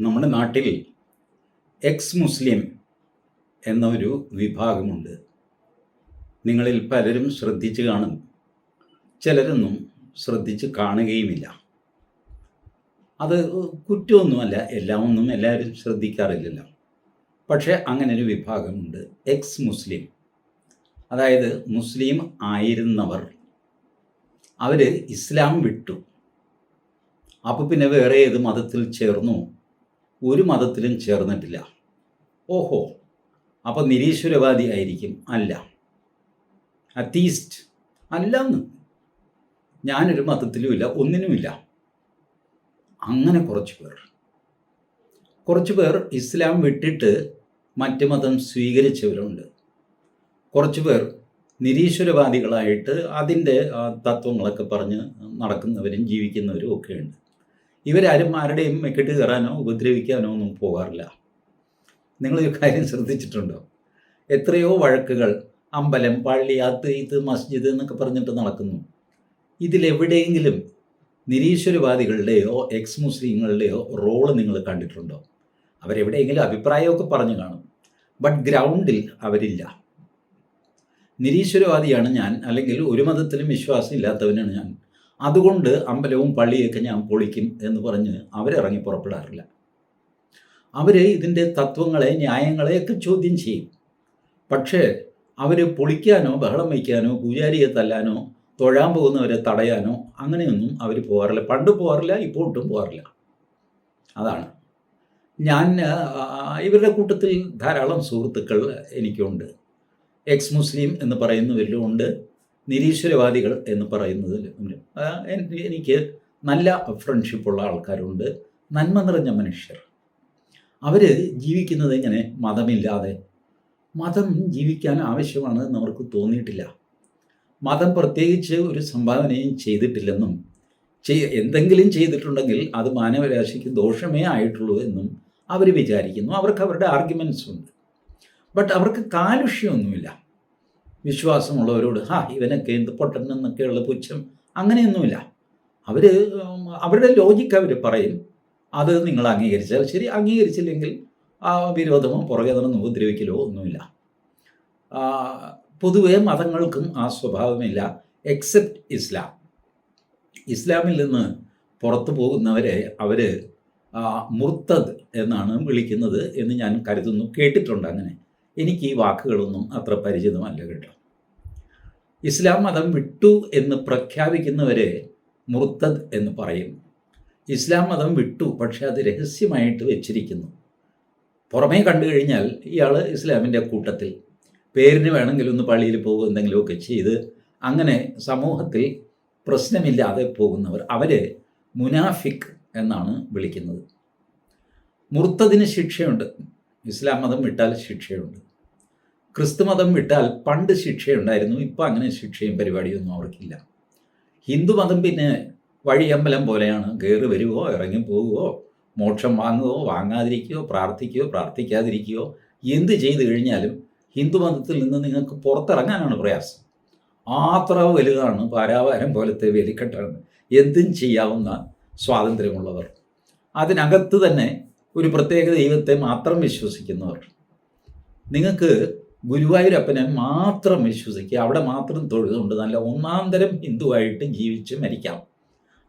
നമ്മുടെ നാട്ടിൽ എക്സ് മുസ്ലിം എന്ന ഒരു വിഭാഗമുണ്ട്. നിങ്ങളിൽ പലരും ശ്രദ്ധിച്ച് കാണും ചിലരൊന്നും ശ്രദ്ധിച്ച് കാണുകയുമില്ല. അത് കുറ്റമൊന്നുമല്ല. എല്ലാം ഒന്നും എല്ലാവരും ശ്രദ്ധിക്കാറില്ലല്ലോ. പക്ഷേ അങ്ങനെ ഒരു വിഭാഗമുണ്ട് എക്സ് മുസ്ലിം. അതായത് മുസ്ലിം ആയിരുന്നവർ. അവർ ഇസ്ലാം വിട്ടു. അപ്പോൾ പിന്നെ വേറെ ഏത് മതത്തിൽ ചേർന്നു? ഒരു മതത്തിലും ചേർന്നിട്ടില്ല. ഓഹോ. അപ്പോൾ നിരീശ്വരവാദി ആയിരിക്കും അല്ല. അത്തീസ്റ്റ് അല്ല എന്ന് ഞാനൊരു മതത്തിലുമില്ല ഒന്നിനുമില്ല. അങ്ങനെ കുറച്ച് പേർ. കുറച്ച് പേർ ഇസ്ലാം വിട്ടിട്ട് മറ്റ് മതം സ്വീകരിച്ചവരുണ്ട്. കുറച്ച് പേർ നിരീശ്വരവാദികളായിട്ട് അതിന്റെ തത്വങ്ങളൊക്കെ പറഞ്ഞ് നടക്കുന്നവരും ജീവിക്കുന്നവരും ഒക്കെ ഉണ്ട് ഇവരാരും ആരുടെയും മെക്കിട്ട് കയറാനോ ഉപദ്രവിക്കാനോ ഒന്നും പോകാറില്ല. നിങ്ങളൊരു കാര്യം ശ്രദ്ധിച്ചിട്ടുണ്ടോ? എത്രയോ വഴക്കുകൾ അമ്പലം പള്ളി അത് ഇത് മസ്ജിദ് എന്നൊക്കെ പറഞ്ഞിട്ട് നടക്കുന്നു. ഇതിലെവിടെയെങ്കിലും നിരീശ്വരവാദികളുടെയോ എക്സ് മുസ്ലിങ്ങളുടെയോ റോൾ നിങ്ങൾ കണ്ടിട്ടുണ്ടോ? അവരെവിടെയെങ്കിലും അഭിപ്രായമൊക്കെ പറഞ്ഞു കാണും ബട്ട് ഗ്രൗണ്ടിൽ അവരില്ല. നിരീശ്വരവാദിയാണ് ഞാൻ അല്ലെങ്കിൽ ഒരു മതത്തിലും വിശ്വാസം ഇല്ലാത്തവനാണ് ഞാൻ. അതുകൊണ്ട് അമ്പലവും പള്ളിയൊക്കെ ഞാൻ പൊളിക്കും എന്ന് പറഞ്ഞ് അവരിറങ്ങി പുറപ്പെടാറില്ല. അവർ ഇതിന്റെ തത്വങ്ങളെ ന്യായങ്ങളെയൊക്കെ ചോദ്യം ചെയ്യും. പക്ഷേ അവർ പൊളിക്കാനോ ബഹളം വയ്ക്കാനോ പൂജാരിയെ തല്ലാനോ തൊഴാൻ പോകുന്നവരെ തടയാനോ അങ്ങനെയൊന്നും അവർ പോകാറില്ല. പണ്ട് പോകാറില്ല ഇപ്പോൾ ഒട്ടും പോകാറില്ല. അതാണ്. ഞാൻ ഇവരുടെ കൂട്ടത്തിൽ ധാരാളം സുഹൃത്തുക്കൾ എനിക്കുണ്ട്. എക്സ് മുസ്ലിം എന്ന് പറയുന്നവരിലും ഉണ്ട്. നിരീശ്വരവാദികൾ എന്ന് പറയുന്നതിൽ എനിക്ക് നല്ല ഫ്രണ്ട്ഷിപ്പുള്ള ആൾക്കാരുണ്ട്. നന്മ നിറഞ്ഞ മനുഷ്യർ. അവർ ജീവിക്കുന്നത് എങ്ങനെ മതമില്ലാതെ. മതം ജീവിക്കാൻ ആവശ്യമാണ് എന്ന് അവർക്ക് തോന്നിയിട്ടില്ല. മതം പ്രത്യേകിച്ച് ഒരു സംഭാവനയും ചെയ്തിട്ടില്ലെന്നും ചെയ് എന്തെങ്കിലും ചെയ്തിട്ടുണ്ടെങ്കിൽ അത് മാനവരാശിക്ക് ദോഷമേ ആയിട്ടുള്ളൂ എന്നും അവർ വിചാരിക്കുന്നു. അവർക്ക് അവരുടെ ആർഗ്യുമെൻസ് ഉണ്ട്. ബട്ട് അവർക്ക് കാലുഷ്യമൊന്നുമില്ല വിശ്വാസമുള്ളവരോട് ഹാ ഇവനൊക്കെ എന്ത് പൊട്ടൻ എന്നൊക്കെയുള്ള പുച്ഛം. അങ്ങനെയൊന്നുമില്ല. അവർ അവരുടെ ലോജിക്ക് അവർ പറയും. അത് നിങ്ങൾ അംഗീകരിച്ചാൽ ശരി. അംഗീകരിച്ചില്ലെങ്കിൽ ആ വിരോധമോ പുറകെ നടന്ന് ഉപദ്രവിക്കലോ ഒന്നുമില്ല. പൊതുവെ മതങ്ങൾക്കും ആ സ്വഭാവമില്ല. എക്സെപ്റ്റ് ഇസ്ലാം ഇസ്ലാമിൽ നിന്ന് പുറത്തു പോകുന്നവരെ അവർ മുർത്തദ് എന്നാണ് വിളിക്കുന്നത് എന്ന് ഞാൻ കരുതുന്നു. കേട്ടിട്ടുണ്ട് അങ്ങനെ. എനിക്ക് ഈ വാക്കുകളൊന്നും അത്ര പരിചിതമല്ല കേട്ടോ. ഇസ്ലാം മതം വിട്ടു എന്ന് പ്രഖ്യാപിക്കുന്നവരെ മുർത്തദ് എന്ന് പറയും. ഇസ്ലാം മതം വിട്ടു പക്ഷെ അത് രഹസ്യമായിട്ട് വെച്ചിരിക്കുന്നു. പുറമേ കണ്ടു കഴിഞ്ഞാൽ ഇയാൾ ഇസ്ലാമിന്റെ കൂട്ടത്തിൽ പേരിന് വേണമെങ്കിൽ ഒന്ന് പള്ളിയിൽ പോകും എന്തെങ്കിലുമൊക്കെ ചെയ്ത് അങ്ങനെ സമൂഹത്തിൽ പ്രശ്നമില്ലാതെ പോകുന്നവർ അവരെ മുനാഫിക് എന്നാണ് വിളിക്കുന്നത്. മുർത്തതിന് ശിക്ഷയുണ്ട്. ഇസ്ലാം മതം വിട്ടാൽ ശിക്ഷയുണ്ട്. ക്രിസ്തു മതം വിട്ടാൽ പണ്ട് ശിക്ഷയുണ്ടായിരുന്നു ഇപ്പം അങ്ങനെ ശിക്ഷയും പരിപാടിയൊന്നും അവർക്കില്ല. ഹിന്ദു മതം പിന്നെ വഴിയമ്പലം പോലെയാണ്. കയറി വരുവോ ഇറങ്ങി പോവുകയോ മോക്ഷം വാങ്ങുകയോ വാങ്ങാതിരിക്കുകയോ പ്രാർത്ഥിക്കുകയോ പ്രാർത്ഥിക്കാതിരിക്കുകയോ എന്ത് ചെയ്തു കഴിഞ്ഞാലും ഹിന്ദു മതത്തിൽ നിന്ന് നിങ്ങൾക്ക് പുറത്തിറങ്ങാനാണ് പ്രയാസം. അത്ര വലുതാണ് പാരാവാരം പോലത്തെ വെലിക്കെട്ടാണ്. എന്തും ചെയ്യാവുന്ന സ്വാതന്ത്ര്യമുള്ളവർ. അതിനകത്ത് തന്നെ ഒരു പ്രത്യേക ദൈവത്തെ മാത്രം വിശ്വസിക്കുന്നവർ. നിങ്ങൾക്ക് ഗുരുവായൂരപ്പനെ മാത്രം വിശ്വസിക്കുക. അവിടെ മാത്രം തൊഴുതുകൊണ്ട് നല്ല ഒന്നാം തരം ഹിന്ദുവായിട്ട് ജീവിച്ച് മരിക്കാം.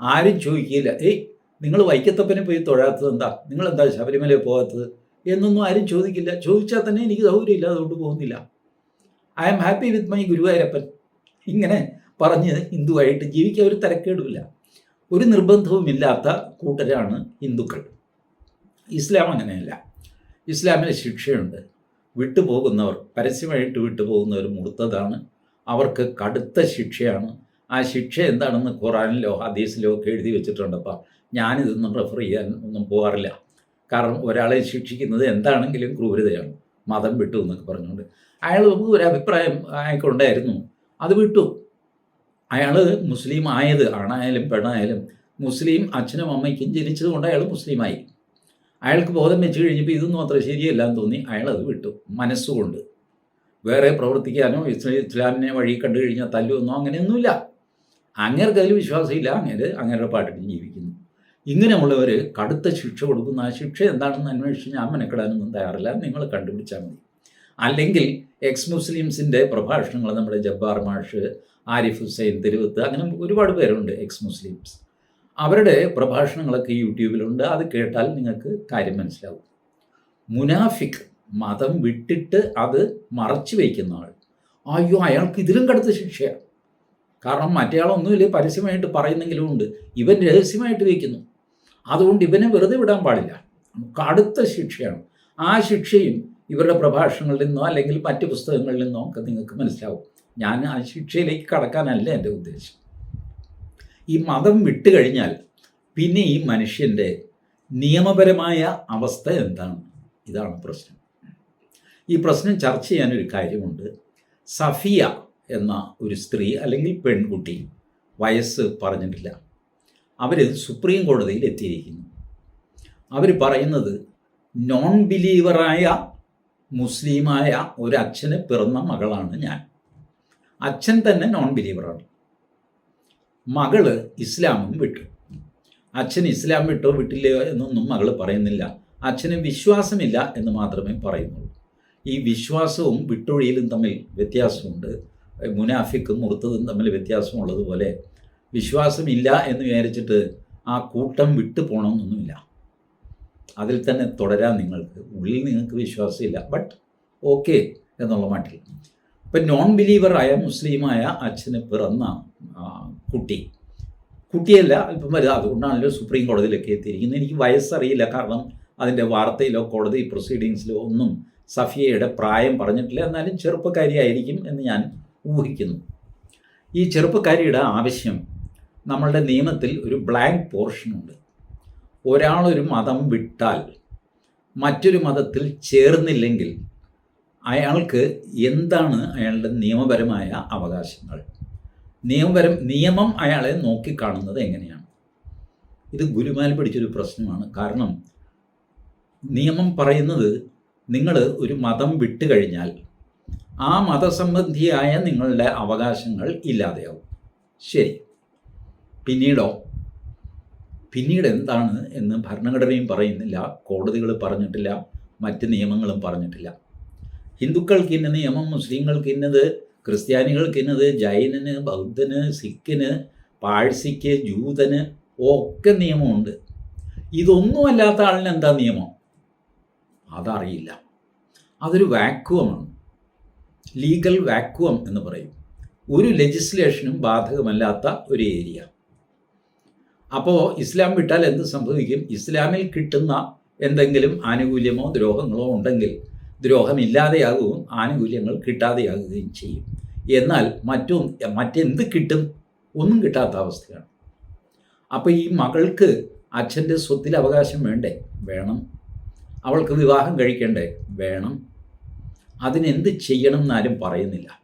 ആരും ചോദിക്കില്ല ഏയ് നിങ്ങൾ വൈക്കത്തപ്പനെ പോയി തൊഴാത്തത് എന്താ? നിങ്ങൾ എന്താ ശബരിമല പോകാത്തത്? എന്നൊന്നും ആരും ചോദിക്കില്ല. ചോദിച്ചാൽ തന്നെ എനിക്ക് സൗകര്യമില്ല അതുകൊണ്ട് പോകുന്നില്ല. I am happy with my Guruvayurappan. ഇങ്ങനെ പറഞ്ഞ് ഹിന്ദുവായിട്ട് ജീവിക്കാൻ ഒരു തരക്കേടുമില്ല. ഒരു നിർബന്ധവുമില്ലാത്ത കൂട്ടരാണ് ഹിന്ദുക്കൾ. ഇസ്ലാം അങ്ങനെയല്ല. ഇസ്ലാമിൽ ശിക്ഷയുണ്ട്. വിട്ടുപോകുന്നവർ പരസ്യമായിട്ട് വിട്ടുപോകുന്നവർ മുടുത്തതാണ് അവർക്ക് കടുത്ത ശിക്ഷയാണ്. ആ ശിക്ഷ എന്താണെന്ന് ഖുറാനിലോ ഹദീസിലോ ഒക്കെ എഴുതി വെച്ചിട്ടുണ്ടപ്പോൾ ഞാനിതൊന്നും റെഫർ ചെയ്യാൻ ഒന്നും പോകാറില്ല. കാരണം ഒരാളെ ശിക്ഷിക്കുന്നത് എന്താണെങ്കിലും ക്രൂരതയാണ്. മതം വിട്ടു എന്നൊക്കെ പറഞ്ഞുകൊണ്ട്. അയാൾ ഒരു അഭിപ്രായം അയാൾക്കുണ്ടായിരുന്നു അത് വിട്ടു. അയാൾ മുസ്ലിം ആയത് ആണായാലും പെണ്ണായാലും മുസ്ലിം അച്ഛനും അമ്മയ്ക്കും ജനിച്ചതുകൊണ്ട് അയാൾ മുസ്ലിമായി അയാൾക്ക് ബോധം വെച്ച് കഴിഞ്ഞപ്പോൾ ഇതൊന്നും അത്ര ശരിയല്ല എന്ന് തോന്നി. അയാൾ അത് വിട്ടു. മനസ്സുകൊണ്ട്. വേറെ പ്രവർത്തിക്കാനോ ഇസ്ലാമിനെ വഴി കണ്ടു കഴിഞ്ഞാൽ തല്ലുമെന്നോ അങ്ങനെയൊന്നുമില്ല. അങ്ങേർക്ക് അതിൽ വിശ്വാസമില്ല. അങ്ങേര് അങ്ങേരുടെ പാട്ടിട്ട് ജീവിക്കുന്നു. ഇങ്ങനെയുള്ളവർ കടുത്ത ശിക്ഷ കൊടുക്കുന്ന. ആ ശിക്ഷ എന്താണെന്ന് അന്വേഷിച്ച് ഞാൻ മെനക്കെടാനൊന്നും തയ്യാറില്ല. നിങ്ങൾ കണ്ടുപിടിച്ചാൽ മതി. അല്ലെങ്കിൽ എക്സ് മുസ്ലിംസിന്റെ പ്രഭാഷണങ്ങൾ നമ്മുടെ ജബ്ബാർ മാഷ് ആരിഫ് ഹുസൈൻ തെരുവത്ത് അങ്ങനെ ഒരുപാട് പേരുണ്ട് എക്സ് മുസ്ലിംസ് അവരുടെ പ്രഭാഷണങ്ങളൊക്കെ യൂട്യൂബിലുണ്ട്. അത് കേട്ടാൽ നിങ്ങൾക്ക് കാര്യം മനസ്സിലാവും. മുനാഫിക് മതം വിട്ടിട്ട് അത് മറച്ചു വയ്ക്കുന്ന ആൾ. അയ്യോ അയാൾക്ക് ഇതിലും കടുത്ത ശിക്ഷയാണ് കാരണം മറ്റേയാളൊന്നുമില്ല പരസ്യമായിട്ട് പറയുന്നെങ്കിലും ഉണ്ട്. ഇവൻ രഹസ്യമായിട്ട് വയ്ക്കുന്നു. അതുകൊണ്ട് ഇവനെ വെറുതെ വിടാൻ പാടില്ല. കടുത്ത ശിക്ഷയാണ്. ആ ശിക്ഷയും ഇവരുടെ പ്രഭാഷണങ്ങളിൽ നിന്നോ അല്ലെങ്കിൽ മറ്റ് പുസ്തകങ്ങളിൽ നിന്നോ ഒക്കെ നിങ്ങൾക്ക് മനസ്സിലാവും. ഞാൻ ആ ശിക്ഷയിലേക്ക് കടക്കാനല്ല എന്റെ ഉദ്ദേശം. ഈ മതം വിട്ടു കഴിഞ്ഞാൽ പിന്നെ ഈ മനുഷ്യന്റെ നിയമപരമായ അവസ്ഥ എന്താണ്? ഇതാണ് പ്രശ്നം. ഈ പ്രശ്നം ചർച്ച ചെയ്യാൻ ഒരു കാര്യമുണ്ട്. സഫിയ എന്ന ഒരു സ്ത്രീ അല്ലെങ്കിൽ പെൺകുട്ടി വയസ്സ് പറഞ്ഞിട്ടില്ല. അവർ സുപ്രീം കോടതിയിൽ എത്തിയിരിക്കുന്നു. അവർ പറയുന്നത് നോൺ ബിലീവറായ മുസ്ലിമായ ഒരു അച്ഛന് പിറന്ന മകളാണ് ഞാൻ. അച്ഛൻ തന്നെ നോൺ ബിലീവറാണ് മകൾ ഇസ്ലാമും വിട്ടു. അച്ഛൻ ഇസ്ലാം വിട്ടോ വിട്ടില്ലയോ എന്നൊന്നും മകൾ പറയുന്നില്ല. അച്ഛന് വിശ്വാസമില്ല എന്ന് മാത്രമേ പറയുന്നുള്ളൂ. ഈ വിശ്വാസവും വിട്ടൊഴിയിലും തമ്മിൽ വ്യത്യാസമുണ്ട്. മുനാഫിക്കും മുറുത്തതും തമ്മിൽ വ്യത്യാസമുള്ളതുപോലെ വിശ്വാസമില്ല എന്ന് വിചാരിച്ചിട്ട് ആ കൂട്ടം വിട്ടു പോകണമെന്നൊന്നുമില്ല അതിൽ തന്നെ തുടരാൻ നിങ്ങൾക്ക് ഉള്ളിൽ നിങ്ങൾക്ക് വിശ്വാസമില്ല ബട്ട് ഓക്കെ എന്നുള്ള മട്ടിൽ ഇപ്പം നോൺ ബിലീവറായ മുസ്ലിമായ അച്ഛന് പിറന്ന കുട്ടി. കുട്ടിയല്ല അല്പം വലുത്. അതുകൊണ്ടാണല്ലോ സുപ്രീം കോടതിയിലൊക്കെ എത്തിയിരിക്കുന്നത്. എനിക്ക് വയസ്സറിയില്ല. കാരണം അതിന്റെ വാർത്തയിലോ കോടതി പ്രൊസീഡിങ്സിലോ ഒന്നും സഫിയയുടെ പ്രായം പറഞ്ഞിട്ടില്ല. എന്നാലും ചെറുപ്പക്കാരിയായിരിക്കും എന്ന് ഞാൻ ഊഹിക്കുന്നു. ഈ ചെറുപ്പക്കാരിയുടെ ആവശ്യം നമ്മളുടെ നിയമത്തിൽ ഒരു ബ്ലാങ്ക് പോർഷനുണ്ട് ഒരാളൊരു മതം വിട്ടാൽ മറ്റൊരു മതത്തിൽ ചേർന്നില്ലെങ്കിൽ അയാൾക്ക് എന്താണ് അയാളുടെ നിയമപരമായ അവകാശങ്ങൾ? നിയമപരം നിയമം അയാളെ നോക്കിക്കാണുന്നത് എങ്ങനെയാണ്? ഇത് ഗുരുമാൽ പിടിച്ചൊരു പ്രശ്നമാണ്. കാരണം നിയമം പറയുന്നത് നിങ്ങൾ ഒരു മതം വിട്ടു കഴിഞ്ഞാൽ ആ മതസംബന്ധിയായ നിങ്ങളുടെ അവകാശങ്ങൾ ഇല്ലാതെയാവും. ശരി. പിന്നീടോ? പിന്നീട് എന്താണ് എന്ന് ഭരണഘടനയും പറയുന്നില്ല കോടതികൾ പറഞ്ഞിട്ടില്ല മറ്റ് നിയമങ്ങളും പറഞ്ഞിട്ടില്ല. ഹിന്ദുക്കൾക്ക് ഇന്ന നിയമം മുസ്ലിങ്ങൾക്ക് ഇന്നത് ക്രിസ്ത്യാനികൾക്ക് ഇന്നത് ജൈനന് ബൗദ്ധന് സിഖിന് പാഴ്സിക്ക് ജൂതന് ഒക്കെ നിയമമുണ്ട്. ഇതൊന്നുമല്ലാത്ത ആളിന് എന്താ നിയമം? അതറിയില്ല. അതൊരു വാക്വമാണ്. ലീഗൽ വാക്വം എന്ന് പറയും. ഒരു ലെജിസ്ലേഷനും ബാധകമല്ലാത്ത ഒരു ഏരിയ. അപ്പോൾ ഇസ്ലാം വിട്ടാൽ എന്ത് സംഭവിക്കും? ഇസ്ലാമിൽ കിട്ടുന്ന എന്തെങ്കിലും ആനുകൂല്യമോ ദ്രോഹങ്ങളോ ഉണ്ടെങ്കിൽ ദ്രോഹമില്ലാതെയാകുകയും ആനുകൂല്യങ്ങൾ കിട്ടാതെയാകുകയും ചെയ്യും. എന്നാൽ മറ്റും മറ്റെന്ത് കിട്ടും ഒന്നും കിട്ടാത്ത അവസ്ഥയാണ്. അപ്പോൾ ഈ മകൾക്ക് അച്ഛന്റെ സ്വത്തിൽ അവകാശം വേണ്ടേ? വേണം. അവൾക്ക് വിവാഹം കഴിക്കണ്ടേ? വേണം. അതിനെന്ത് ചെയ്യണം എന്നാരും പറയുന്നില്ല.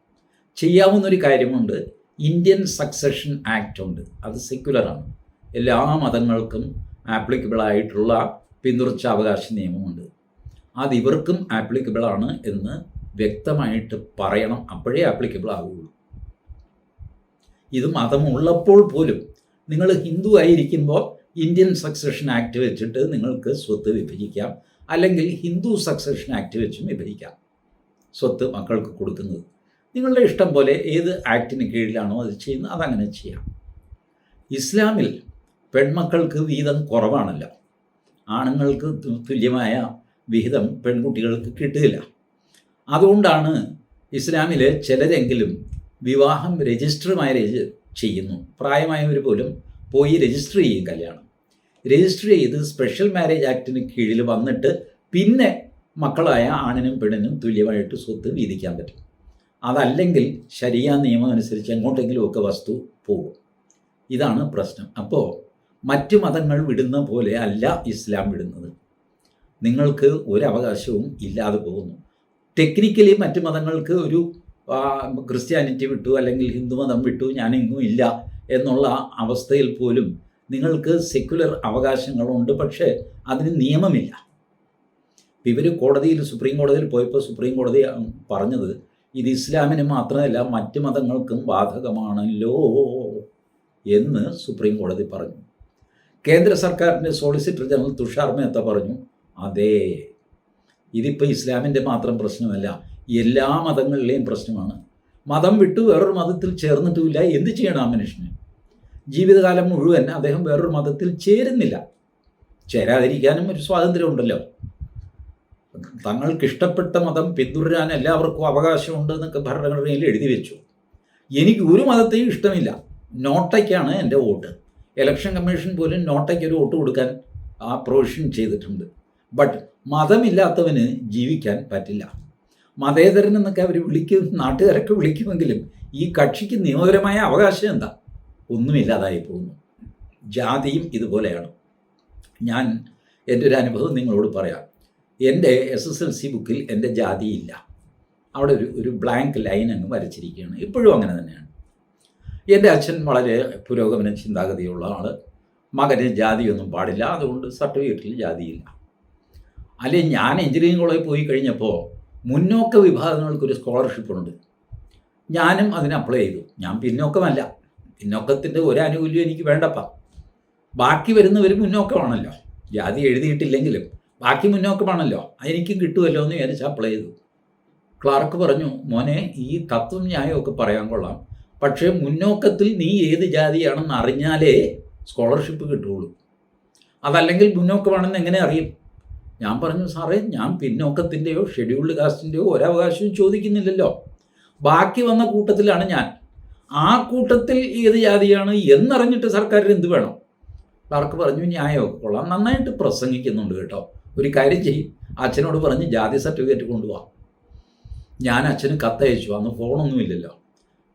ചെയ്യാവുന്നൊരു കാര്യമുണ്ട്. ഇന്ത്യൻ സക്സഷൻ ആക്ട് ഉണ്ട്. അത് സെക്യുലറാണ് എല്ലാ മതങ്ങൾക്കും ആപ്ലിക്കബിളായിട്ടുള്ള പിന്തുടർച്ച അവകാശ നിയമമുണ്ട്. അത് ഇവർക്കും ആപ്ലിക്കബിൾ ആണ് എന്ന് വ്യക്തമായിട്ട് പറയണം. അപ്പോഴേ ആപ്ലിക്കബിൾ ആവുകയുള്ളൂ ഇത് മതമുള്ളപ്പോൾ പോലും നിങ്ങൾ ഹിന്ദു ആയിരിക്കുമ്പോൾ ഇന്ത്യൻ സക്സഷൻ ആക്ട് വെച്ചിട്ട് നിങ്ങൾക്ക് സ്വത്ത് വിഭജിക്കാം. അല്ലെങ്കിൽ ഹിന്ദു സക്സഷൻ ആക്ട് വെച്ചും വിഭജിക്കാം. സ്വത്ത് മക്കൾക്ക് കൊടുക്കുന്നത്. നിങ്ങളുടെ ഇഷ്ടം പോലെ ഏത് ആക്ടിന് കീഴിലാണോ അത് ചെയ്യുന്നത് അതങ്ങനെ ചെയ്യാം. ഇസ്ലാമിൽ പെൺമക്കൾക്ക് വീതം കുറവാണല്ലോ. ആണുങ്ങൾക്ക് തുല്യമായ വിഹിതം പെൺകുട്ടികൾക്ക് കിട്ടുകയില്ല. അതുകൊണ്ടാണ് ഇസ്ലാമിൽ ചിലരെങ്കിലും വിവാഹം രജിസ്റ്റർ മാരേജ് ചെയ്യുന്നു. പ്രായമായവർ പോലും പോയി രജിസ്റ്റർ ചെയ്യും കല്യാണം. രജിസ്റ്റർ ചെയ്ത് സ്പെഷ്യൽ മാരേജ് ആക്ടിന് കീഴിൽ വന്നിട്ട് പിന്നെ മക്കളായ ആണിനും പെണ്ണിനും തുല്യമായിട്ട് സ്വത്ത് വീതിക്കാൻ പറ്റും. അതല്ലെങ്കിൽ ശരിയ നിയമം അനുസരിച്ച് എങ്ങോട്ടെങ്കിലുമൊക്കെ വസ്തു പോകും. ഇതാണ് പ്രശ്നം. അപ്പോൾ മറ്റു മതങ്ങൾ വിടുന്ന പോലെ അല്ല ഇസ്ലാം വിടുന്നത്. നിങ്ങൾക്ക് ഒരു ഇല്ലാതെ പോകുന്നു. ടെക്നിക്കലി മറ്റ് മതങ്ങൾക്ക് ഒരു ക്രിസ്ത്യാനിറ്റി വിട്ടു അല്ലെങ്കിൽ ഹിന്ദുമതം വിട്ടു ഞാനെങ്ങും ഇല്ല എന്നുള്ള അവസ്ഥയിൽ പോലും നിങ്ങൾക്ക് സെക്യുലർ അവകാശങ്ങളുണ്ട് പക്ഷേ അതിന് നിയമമില്ല. ഇവർ കോടതിയിൽ സുപ്രീം കോടതിയിൽ പോയപ്പോൾ സുപ്രീം കോടതി പറഞ്ഞത് ഇത് ഇസ്ലാമിന് മാത്രമല്ല മറ്റ് മതങ്ങൾക്കും ബാധകമാണല്ലോ എന്ന് സുപ്രീം കോടതി പറഞ്ഞു. കേന്ദ്ര സർക്കാരിന്റെ സോളിസിറ്റർ ജനറൽ തുഷാർ മേത്ത പറഞ്ഞു അതേ ഇതിപ്പോൾ ഇസ്ലാമിന്റെ മാത്രം പ്രശ്നമല്ല എല്ലാ മതങ്ങളിലെയും പ്രശ്നമാണ്. മതം വിട്ട് വേറൊരു മതത്തിൽ ചേർന്നിട്ടുമില്ല. എന്ത് ചെയ്യണം ആ മനുഷ്യന്? ജീവിതകാലം മുഴുവൻ അദ്ദേഹം വേറൊരു മതത്തിൽ ചേരുന്നില്ല. ചേരാതിരിക്കാനും ഒരു സ്വാതന്ത്ര്യമുണ്ടല്ലോ തങ്ങൾക്ക് ഇഷ്ടപ്പെട്ട മതം പിന്തുടരാൻ എല്ലാവർക്കും അവകാശമുണ്ട് എന്നൊക്കെ ഭരണഘടനയിൽ എഴുതി വെച്ചു. എനിക്ക് ഒരു മതത്തെയും ഇഷ്ടമില്ല. നോട്ടയ്ക്കാണ് എന്റെ വോട്ട്. ഇലക്ഷൻ കമ്മീഷൻ പോലും നോട്ടയ്ക്ക് ഒരു വോട്ട് കൊടുക്കാൻ ആ പ്രൊവിഷൻ ചെയ്തിട്ടുണ്ട്. ബട്ട് മതമില്ലാത്തവന് ജീവിക്കാൻ പറ്റില്ല. മതേതരൻ എന്നൊക്കെ അവർ വിളിക്കും നാട്ടുകാരൊക്കെ വിളിക്കുമെങ്കിലും ഈ കക്ഷിക്ക് നിയമപരമായ അവകാശം എന്താ? ഒന്നുമില്ലാതായി പോകുന്നു. ജാതിയും ഇതുപോലെയാണ്. ഞാൻ എന്റെ ഒരു അനുഭവം നിങ്ങളോട് പറയാം. എന്റെ എസ് എസ് എൽ സി ബുക്കിൽ എന്റെ ജാതിയില്ല. അവിടെ ഒരു ഒരു ബ്ലാങ്ക് ലൈൻ അങ്ങ് വരച്ചിരിക്കുകയാണ്. ഇപ്പോഴും അങ്ങനെ തന്നെയാണ്. എന്റെ അച്ഛൻ വളരെ പുരോഗമന ചിന്താഗതിയുള്ള ആൾ മകന് ജാതിയൊന്നും പാടില്ല. അതുകൊണ്ട് സർട്ടിഫിക്കറ്റിൽ ജാതിയില്ല. അല്ലെങ്കിൽ ഞാൻ എഞ്ചിനീയറിംഗ് കോളേജിൽ പോയി കഴിഞ്ഞപ്പോൾ മുന്നോക്ക വിഭാഗങ്ങൾക്കൊരു സ്കോളർഷിപ്പുണ്ട് ഞാനും അതിന് അപ്ലൈ ചെയ്തു. ഞാൻ പിന്നോക്കമല്ല. പിന്നോക്കത്തിന്റെ ഒരു ആനുകൂല്യം എനിക്ക് വേണ്ടപ്പ. ബാക്കി വരുന്നവർ മുന്നോക്കമാണല്ലോ. ജാതി എഴുതിയിട്ടില്ലെങ്കിലും ബാക്കി മുന്നോക്കമാണല്ലോ. എനിക്കും കിട്ടുമല്ലോ എന്ന് വിചാരിച്ച് അപ്ലൈ ചെയ്തു. ക്ലാർക്ക് പറഞ്ഞു മോനെ ഈ തത്വം ന്യായമൊക്കെ പറയാൻ കൊള്ളാം. പക്ഷേ മുന്നോക്കത്തിൽ നീ ഏത് ജാതിയാണെന്ന് അറിഞ്ഞാലേ സ്കോളർഷിപ്പ് കിട്ടുകയുള്ളൂ. അതല്ലെങ്കിൽ മുന്നോക്കമാണെന്ന് എങ്ങനെ അറിയും? ഞാൻ പറഞ്ഞു സാറേ ഞാൻ പിന്നോക്കത്തിന്റെയോ ഷെഡ്യൂൾഡ് കാസ്റ്റിന്റെയോ ഒരവകാശവും ചോദിക്കുന്നില്ലല്ലോ. ബാക്കി വന്ന കൂട്ടത്തിലാണ് ഞാൻ. ആ കൂട്ടത്തിൽ ഏത് ജാതിയാണ് എന്നറിഞ്ഞിട്ട് സർക്കാരിന് എന്ത് വേണം? ക്ലാർക്ക് പറഞ്ഞു ന്യായോ കൊള്ളാം. നന്നായിട്ട് പ്രസംഗിക്കുന്നുണ്ട് കേട്ടോ. ഒരു കാര്യം ചെയ്യും. അച്ഛനോട് പറഞ്ഞ് ജാതി സർട്ടിഫിക്കറ്റ് കൊണ്ടുപോകാം ഞാൻ അച്ഛന് കത്തയച്ചു. അന്ന് ഫോണൊന്നുമില്ലല്ലോ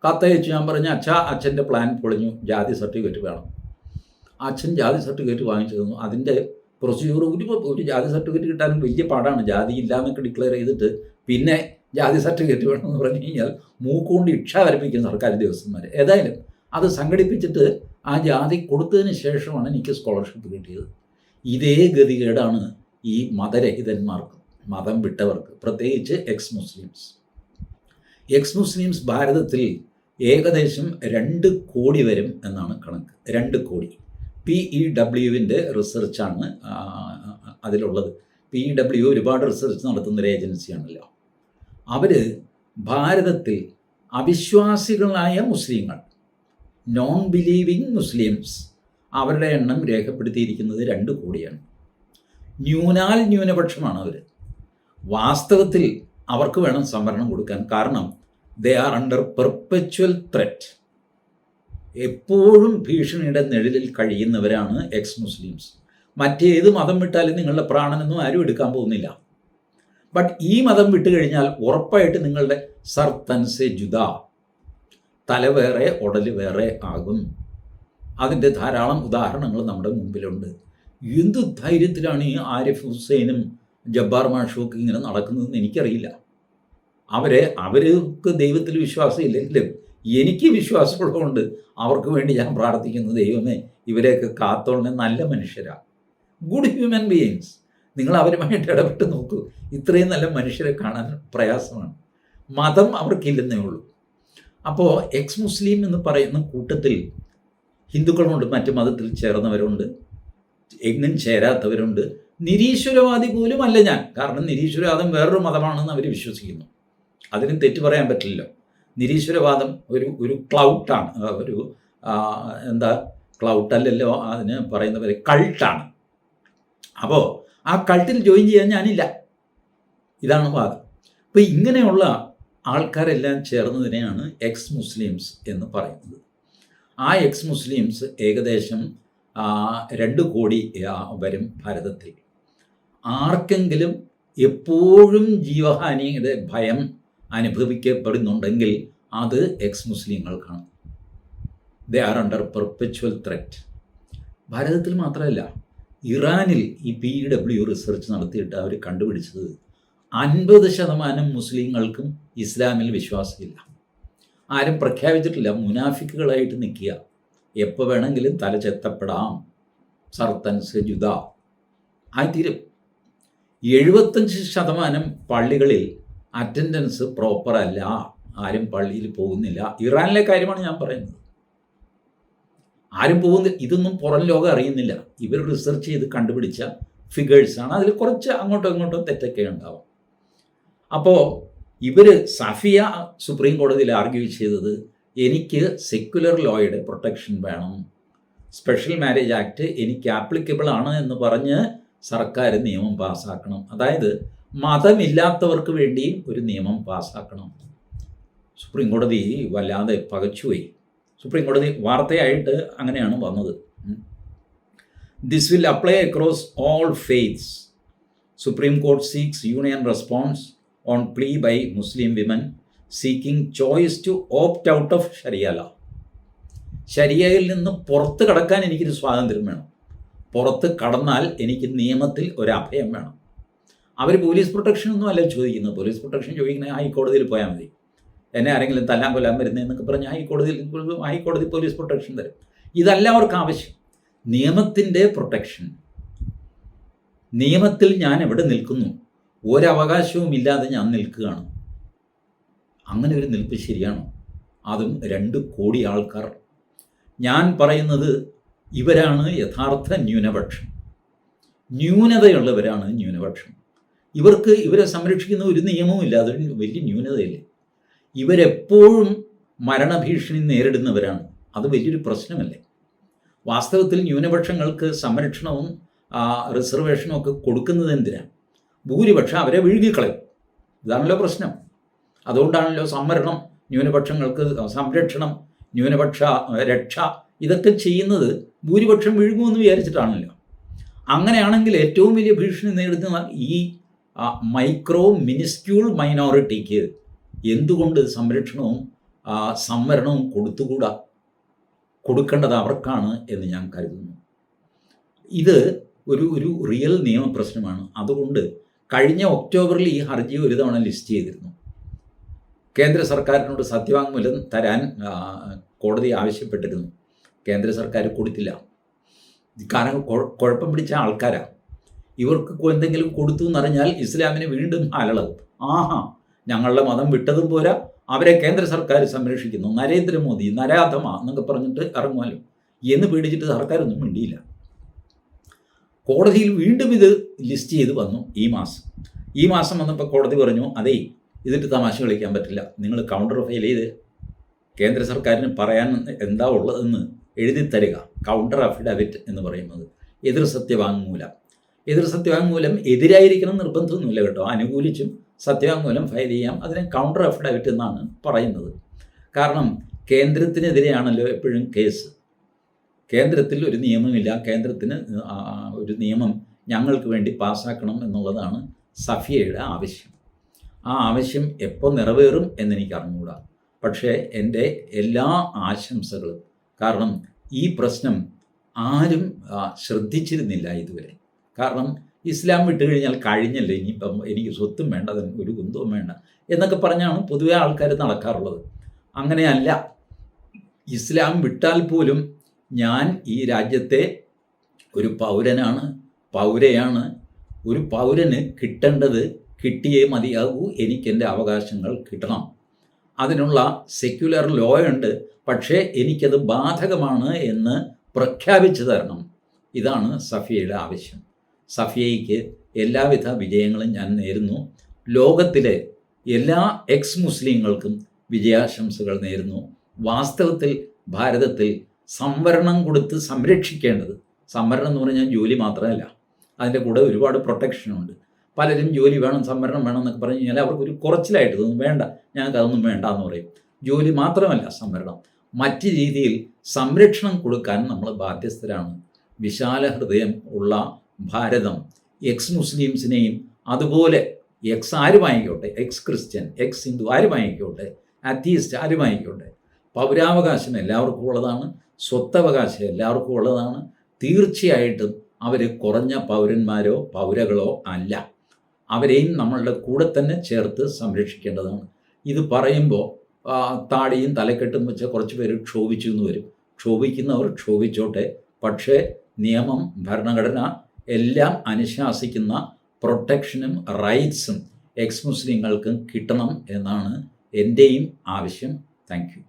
കത്തയച്ചു. ഞാൻ പറഞ്ഞു അച്ഛാ അച്ഛന്റെ പ്ലാൻ പൊളിഞ്ഞു. ജാതി സർട്ടിഫിക്കറ്റ് വേണം. അച്ഛൻ ജാതി സർട്ടിഫിക്കറ്റ് വാങ്ങിച്ചു തന്നു. അതിന്റെ പ്രൊസീജിയർ ഒരു ഒരു ജാതി സർട്ടിഫിക്കറ്റ് കിട്ടാനും വലിയ പാടാണ്. ജാതി ഇല്ല എന്നൊക്കെ ഡിക്ലെയർ ചെയ്തിട്ട് പിന്നെ ജാതി സർട്ടിഫിക്കറ്റ് വേണമെന്ന് പറഞ്ഞു കഴിഞ്ഞാൽ മൂക്കുകൊണ്ട് ഇക്ഷ സർക്കാർ ഉദ്യോഗസ്ഥന്മാർ ഏതായാലും അത് സംഘടിപ്പിച്ചിട്ട് ആ ജാതി കൊടുത്തതിന് ശേഷമാണ് എനിക്ക് സ്കോളർഷിപ്പ് കിട്ടിയത്. ഇതേ ഗതികേടാണ് ഈ മതരഹിതന്മാർക്ക് മതം വിട്ടവർക്ക് പ്രത്യേകിച്ച് എക്സ് മുസ്ലിംസ് എക്സ് മുസ്ലിംസ് ഭാരതത്തിൽ ഏകദേശം രണ്ട് കോടി വരും എന്നാണ് കണക്ക്. രണ്ട് കോടി. പി ഇ ഡബ്ല്യുവിന്റെ റിസർച്ചാണ് അതിലുള്ളത്. പി ഇ ഡബ്ല്യു ഒരുപാട് റിസർച്ച് നടത്തുന്നൊരു ഏജൻസിയാണല്ലോ അവർ ഭാരതത്തിൽ അവിശ്വാസികളായ മുസ്ലിങ്ങൾ നോൺ ബിലീവിങ് മുസ്ലിംസ് അവരുടെ എണ്ണം രേഖപ്പെടുത്തിയിരിക്കുന്നത് രണ്ട് കോടിയാണ്. ന്യൂനാൽ ന്യൂനപക്ഷമാണ് അവർ വാസ്തവത്തിൽ അവർക്ക് വേണം സംവരണം കൊടുക്കാൻ. കാരണം they are under perpetual threat എപ്പോഴും ഭീഷണിയുടെ നിഴലിൽ കഴിയുന്നവരാണ് എക്സ് മുസ്ലിംസ് മറ്റേത് മതം വിട്ടാലും നിങ്ങളുടെ പ്രാണനൊന്നും ആരും എടുക്കാൻ പോകുന്നില്ല. ബട്ട് ഈ മതം വിട്ട് കഴിഞ്ഞാൽ ഉറപ്പായിട്ട് നിങ്ങളുടെ സർ തൻസെ ജുദ. തല വേറെ ഉടൽ വേറെ ആകും. അതിന്റെ ധാരാളം ഉദാഹരണങ്ങൾ നമ്മുടെ മുമ്പിലുണ്ട്. എന്ത് ധൈര്യത്തിലാണ് ഈ ആരിഫ് ഹുസൈനും ജബ്ബാർ മാഷുമൊക്കെ ഇങ്ങനെ നടക്കുന്നതെന്ന് എനിക്കറിയില്ല. അവരെ അവർക്ക് ദൈവത്തിൽ വിശ്വാസം ഇല്ലെങ്കിലും എനിക്ക് വിശ്വാസമുള്ളതുകൊണ്ട് അവർക്ക് വേണ്ടി ഞാൻ പ്രാർത്ഥിക്കുന്നു ദൈവമേ ഇവരെയൊക്കെ കാത്തോളിനെ നല്ല മനുഷ്യരാണ് ഗുഡ് ഹ്യൂമൻ ബീയിങ്സ് നിങ്ങൾ അവരുമായിട്ട് ഇടപെട്ട് നോക്കൂ. ഇത്രയും നല്ല മനുഷ്യരെ കാണാൻ പ്രയാസമാണ്. മതം അവർക്കില്ലെന്നേ ഉള്ളൂ. അപ്പോൾ എക്സ് മുസ്ലിം എന്ന് പറയുന്ന കൂട്ടത്തിൽ ഹിന്ദുക്കളുണ്ട് മറ്റു മതത്തിൽ ചേർന്നവരുണ്ട് എങ്ങും ചേരാത്തവരുണ്ട്. നിരീശ്വരവാദി പോലും അല്ല ഞാൻ. കാരണം നിരീശ്വരവാദം വേറൊരു മതമാണെന്ന് അവർ വിശ്വസിക്കുന്നു. അതിനും തെറ്റ് പറയാൻ പറ്റില്ലല്ലോ. നിരീശ്വരവാദം ഒരു ഒരു ക്ലൗട്ടാണ്. ഒരു എന്താ ക്ലൗട്ടല്ലല്ലോ അതിന് പറയുന്നവരെ കൾട്ടാണ്. അപ്പോൾ ആ കൾട്ടിൽ ജോയിൻ ചെയ്യാൻ ഞാനില്ല. ഇതാണ് വാദം. അപ്പോൾ ഇങ്ങനെയുള്ള ആൾക്കാരെല്ലാം ചേർന്നതിനെയാണ് എക്സ് മുസ്ലിംസ് എന്ന് പറയുന്നത്. ആ എക്സ് മുസ്ലിംസ് ഏകദേശം രണ്ട് കോടി വരും ഭാരതത്തിൽ. ആർക്കെങ്കിലും എപ്പോഴും ജീവഹാനിയുടെ ഭയം അനുഭവിക്കപ്പെടുന്നുണ്ടെങ്കിൽ അത് ex മുസ്ലിങ്ങൾക്കാണ് they are under perpetual threat ഭാരതത്തിൽ മാത്രമല്ല ഇറാനിൽ ഈ പി ഡബ്ല്യു റിസർച്ച് നടത്തിയിട്ട് അവർ കണ്ടുപിടിച്ചത് അൻപത് ശതമാനം മുസ്ലിങ്ങൾക്കും ഇസ്ലാമിൽ വിശ്വാസമില്ല. ആരും പ്രഖ്യാപിച്ചിട്ടില്ല മുനാഫിക്കുകളായിട്ട് നിൽക്കുക. എപ്പോൾ വേണമെങ്കിലും തലചെത്തപ്പെടാം സർത്തൻസ് ജുദ. ആയിത്തീരും. എഴുപത്തഞ്ച് ശതമാനം പള്ളികളിൽ അറ്റൻഡൻസ് പ്രോപ്പർ അല്ല. ആരും പള്ളിയിൽ പോകുന്നില്ല. ഇറാനിലെ കാര്യമാണ് ഞാൻ പറയുന്നത്. ആരും പോകുന്ന ഇതൊന്നും പുറം ലോകം അറിയുന്നില്ല. ഇവർ റിസർച്ച് ചെയ്ത് കണ്ടുപിടിച്ച ഫിഗേഴ്സാണ് അതിൽ കുറച്ച് അങ്ങോട്ടും ഇങ്ങോട്ടും തെറ്റൊക്കെ ഉണ്ടാവും. അപ്പോൾ ഇവർ സഫിയ സുപ്രീം കോടതിയിൽ ആർഗ്യൂ ചെയ്തത് എനിക്ക് സെക്യുലർ ലോയുടെ പ്രൊട്ടക്ഷൻ വേണം. സ്പെഷ്യൽ മാരേജ് ആക്ട് എനിക്ക് ആപ്ലിക്കബിൾ ആണ് എന്ന് പറഞ്ഞ് സർക്കാർ നിയമം പാസ്സാക്കണം അതായത് മതമില്ലാത്തവർക്ക് വേണ്ടിയും ഒരു നിയമം പാസ്സാക്കണം സുപ്രീം കോടതി വല്ലാതെ പകച്ചുപോയി. സുപ്രീം കോടതി വാർത്തയായിട്ട് അങ്ങനെയാണ് വന്നത്. This will apply across all faiths Supreme Court seeks Union response on plea by Muslim women seeking choice to opt out of Sharia law ശരിയയിൽ നിന്ന് പുറത്ത് കടക്കാൻ എനിക്കൊരു സ്വാതന്ത്ര്യം വേണം. പുറത്ത് കടന്നാൽ എനിക്ക് നിയമത്തിൽ ഒരു അഭയം വേണം. അവർ പോലീസ് പ്രൊട്ടക്ഷൻ ഒന്നും അല്ല ചോദിക്കുന്നത്. പോലീസ് പ്രൊട്ടക്ഷൻ ചോദിക്കുന്നത് ഹൈക്കോടതിയിൽ പോയാൽ മതി. എന്നെ ആരെങ്കിലും തല്ലാൻ കൊല്ലാൻ വരുന്നതെന്നൊക്കെ പറഞ്ഞ് ഹൈക്കോടതിയിൽ ഹൈക്കോടതി പോലീസ് പ്രൊട്ടക്ഷൻ തരും. ഇതല്ല അവർക്ക് ആവശ്യം. നിയമത്തിന്റെ പ്രൊട്ടക്ഷൻ. നിയമത്തിൽ ഞാൻ എവിടെ നിൽക്കുന്നു? ഒരവകാശവും ഇല്ലാതെ ഞാൻ നിൽക്കുകയാണ്. അങ്ങനെ ഒരു നിൽപ്പ് ശരിയാണോ? അതും രണ്ട് കോടി ആൾക്കാർ. ഞാൻ പറയുന്നത് ഇവരാണ് യഥാർത്ഥ ന്യൂനപക്ഷം. ന്യൂനതയുള്ളവരാണ് ന്യൂനപക്ഷം. ഇവർക്ക് ഇവരെ സംരക്ഷിക്കുന്ന ഒരു നിയമവും ഇല്ല. അതൊരു വലിയ ന്യൂനതയല്ലേ? ഇവരെപ്പോഴും മരണഭീഷണി നേരിടുന്നവരാണ്. അത് വലിയൊരു പ്രശ്നമല്ലേ? വാസ്തവത്തിൽ ന്യൂനപക്ഷങ്ങൾക്ക് സംരക്ഷണവും റിസർവേഷനും ഒക്കെ കൊടുക്കുന്നത് എന്തിനാണ് ഭൂരിപക്ഷം അവരെ വിഴുകിക്കളയും ഇതാണല്ലോ പ്രശ്നം. അതുകൊണ്ടാണല്ലോ സംവരണം ന്യൂനപക്ഷങ്ങൾക്ക് സംരക്ഷണം ന്യൂനപക്ഷ രക്ഷ ഇതൊക്കെ ചെയ്യുന്നത് ഭൂരിപക്ഷം വിഴുങ്ങുമെന്ന് വിചാരിച്ചിട്ടാണല്ലോ. അങ്ങനെയാണെങ്കിൽ ഏറ്റവും വലിയ ഭീഷണി നേരിടുന്ന ഈ മൈക്രോ മിനിസ്ക്യൂൾ മൈനോറിറ്റിക്ക് എന്തുകൊണ്ട് സംരക്ഷണവും സംവരണവും കൊടുത്തുകൂടാ? കൊടുക്കേണ്ടത് അവർക്കാണ് എന്ന് ഞാൻ കരുതുന്നു. ഇത് ഒരു ഒരു റിയൽ നിയമപ്രശ്നമാണ് അതുകൊണ്ട് കഴിഞ്ഞ ഒക്ടോബറിൽ ഈ ഹർജി ഒരു തവണ ലിസ്റ്റ് ചെയ്തിരുന്നു. കേന്ദ്ര സർക്കാരിനോട് സത്യവാങ്മൂലം തരാൻ കോടതി ആവശ്യപ്പെട്ടിരുന്നു. കേന്ദ്ര സർക്കാർ കൊടുത്തില്ല. കാരണം കുഴപ്പം പിടിച്ച ആൾക്കാരാണ് ഇവർക്ക് എന്തെങ്കിലും കൊടുത്തു എന്നറിഞ്ഞാൽ ഇസ്ലാമിന് വീണ്ടും അലളവും. ആഹാ ഞങ്ങളുടെ മതം വിട്ടതും പോരാ. അവരെ കേന്ദ്ര സർക്കാർ സംരക്ഷിക്കുന്നു. നരേന്ദ്രമോദി നരാധമ എന്നൊക്കെ പറഞ്ഞിട്ട് ഇറങ്ങുമല്ലോ എന്ന് പേടിച്ചിട്ട് സർക്കാരൊന്നും മിണ്ടിയില്ല. കോടതിയിൽ വീണ്ടും ഇത് ലിസ്റ്റ് ചെയ്ത് വന്നു ഈ മാസം. ഈ മാസം വന്നപ്പോൾ കോടതി പറഞ്ഞു അതേ ഇതിട്ട് തമാശ കളിക്കാൻ പറ്റില്ല. നിങ്ങൾ കൗണ്ടർ ഫയൽ ചെയ്ത് കേന്ദ്ര സർക്കാരിന് പറയാൻ എന്താ ഉള്ളതെന്ന് എഴുതി തരിക കൗണ്ടർ അഫിഡവിറ്റ് എന്ന് പറയുന്നത്. എതിർ സത്യവാങ്മൂലം എതിർ സത്യവാങ്മൂലം എതിരായിരിക്കണം നിർബന്ധമൊന്നുമില്ല കേട്ടോ. അനുകൂലിച്ചും സത്യവാങ്മൂലം ഫയൽ ചെയ്യാം. അതിനെ കൗണ്ടർ അഫിഡവിറ്റ് എന്നാണ് പറയുന്നത്. കാരണം കേന്ദ്രത്തിനെതിരെയാണല്ലോ എപ്പോഴും കേസ് കേന്ദ്രത്തിൽ ഒരു നിയമമില്ല. കേന്ദ്രത്തിന് ഒരു നിയമം ഞങ്ങൾക്ക് വേണ്ടി പാസ്സാക്കണം എന്നുള്ളതാണ് സഫിയയുടെ ആവശ്യം. ആ ആവശ്യം എപ്പോൾ നിറവേറും എന്നെനിക്ക് അറിഞ്ഞുകൂടാ. പക്ഷേ എന്റെ എല്ലാ ആശംസകളും കാരണം ഈ പ്രശ്നം ആരും ശ്രദ്ധിച്ചിരുന്നില്ല ഇതുവരെ. കാരണം ഇസ്ലാം വിട്ട് കഴിഞ്ഞാൽ കഴിഞ്ഞല്ലേ? ഇനിയിപ്പം എനിക്ക് സ്വത്തും വേണ്ട ഒരു കുന്തവും വേണ്ട എന്നൊക്കെ പറഞ്ഞാണ് പൊതുവെ ആൾക്കാർ നടക്കാറുള്ളത്. അങ്ങനെയല്ല. ഇസ്ലാം വിട്ടാൽ പോലും ഞാൻ ഈ രാജ്യത്തെ ഒരു പൗരനാണ്. പൗരയാണ്. ഒരു പൗരന് കിട്ടേണ്ടത് കിട്ടിയേ മതിയാകൂ. എനിക്കെന്റെ അവകാശങ്ങൾ കിട്ടണം. അതിനുള്ള സെക്യുലർ ലോ ഉണ്ട്. പക്ഷേ എനിക്കത് ബാധകമാണ് എന്ന് പ്രഖ്യാപിച്ചു തരണം. ഇതാണ് സഫിയയുടെ ആവശ്യം. സഫിയയ്ക്ക് എല്ലാവിധ വിജയങ്ങളും ഞാൻ നേരുന്നു. ലോകത്തിലെ എല്ലാ എക്സ് മുസ്ലിങ്ങൾക്കും വിജയാശംസകൾ നേരുന്നു. വാസ്തവത്തിൽ ഭാരതത്തിൽ സംവരണം കൊടുത്ത് സംരക്ഷിക്കേണ്ടത് സംവരണം എന്ന് പറഞ്ഞാൽ ജോലി മാത്രമല്ല. അതിന്റെ കൂടെ ഒരുപാട് പ്രൊട്ടക്ഷനുണ്ട് പലരും ജോലി വേണം സംവരണം വേണം എന്നൊക്കെ പറഞ്ഞു കഴിഞ്ഞാൽ അവർക്ക് ഒരു കുറച്ചിലായിട്ട് തോന്നും. വേണ്ട ഞങ്ങൾക്ക് അതൊന്നും വേണ്ട എന്ന് പറയും. ജോലി മാത്രമല്ല സംവരണം. മറ്റ് രീതിയിൽ സംരക്ഷണം കൊടുക്കാൻ നമ്മൾ ബാധ്യസ്ഥരാണ്. വിശാല ഹൃദയം ഉള്ള ഭാരതം എക്സ് മുസ്ലിംസിനെയും അതുപോലെ എക്സ് ആരുമായിക്കോട്ടെ എക്സ് ക്രിസ്ത്യൻ എക്സ് ഹിന്ദു ആരുമായിക്കോട്ടെ അത്തീസ്റ്റ് ആരുമായിക്കോട്ടെ പൗരാവകാശം എല്ലാവർക്കും ഉള്ളതാണ് സ്വത്തവകാശം എല്ലാവർക്കും ഉള്ളതാണ്. തീർച്ചയായിട്ടും അവർ കുറഞ്ഞ പൗരന്മാരോ പൗരകളോ അല്ല. അവരെയും നമ്മളുടെ കൂടെ തന്നെ ചേർത്ത് സംരക്ഷിക്കേണ്ടതാണ്. ഇത് പറയുമ്പോൾ താടിയും തലക്കെട്ടും വെച്ച് കുറച്ച് പേര് ക്ഷോഭിച്ചു എന്ന് വരും. ക്ഷോഭിക്കുന്നവർ ക്ഷോഭിച്ചോട്ടെ. പക്ഷേ നിയമം ഭരണഘടന എല്ലാം അനുശാസിക്കുന്ന പ്രൊട്ടക്ഷനും റൈറ്റ്സും എക്സ് മുസ്ലിങ്ങൾക്കും കിട്ടണം എന്നാണ് എന്റെയും ആവശ്യം. താങ്ക്